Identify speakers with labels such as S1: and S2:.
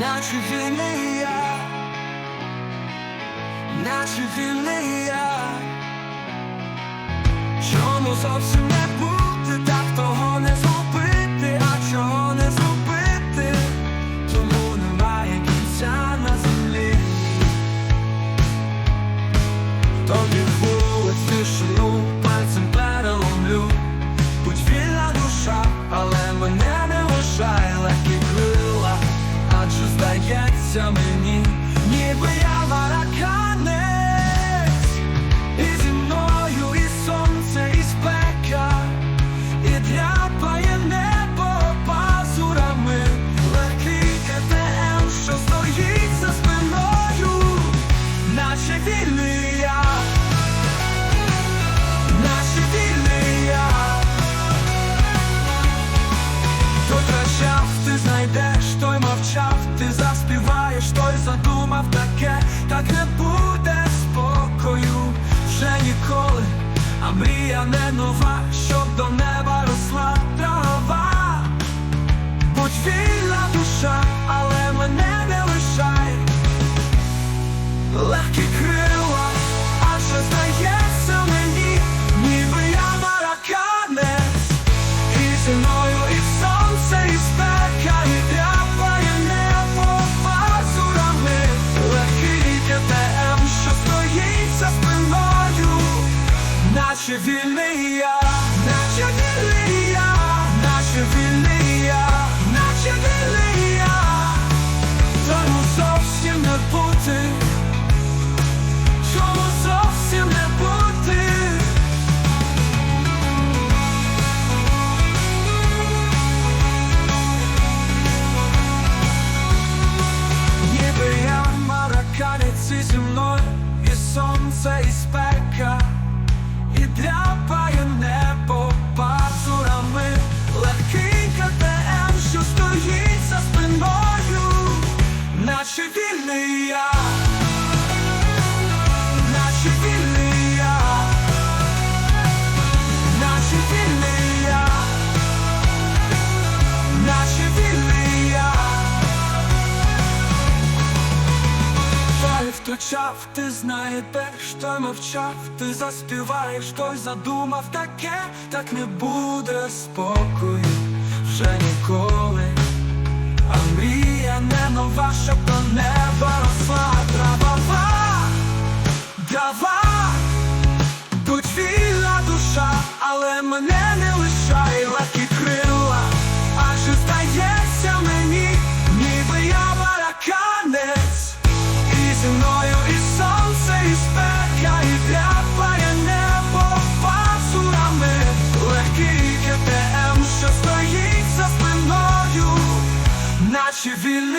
S1: наче вільний я, наче я, чому зовсім не бути, так того не зробити, а чого не зробити, тому немає кінця на землі. Тобі вулиць тишину здається а не нова, щоб до неба росла трава. Будь вільна душа, але мене не лишай легкі крила, вільний я, наче вільний я, наче не бути. Чому зовсім не бути? Ніби я мараканець і зі мною і сонце, вільний я. Наче вільний я, наче вільний я, наче вільний я. Ти знайдеш, той мовчав, ти заспіваєш, той задумав таке, так не буде спокою вже ніколи. А мрія не нова, щоб Дава, будь вільна душа, але мене не лишай легкі крила, адже здається мені, ніби я мараканець, і зі мною і сонце, і спека, і дряпає небо пасурами, легкий КТМ, що стоїть за наче вільний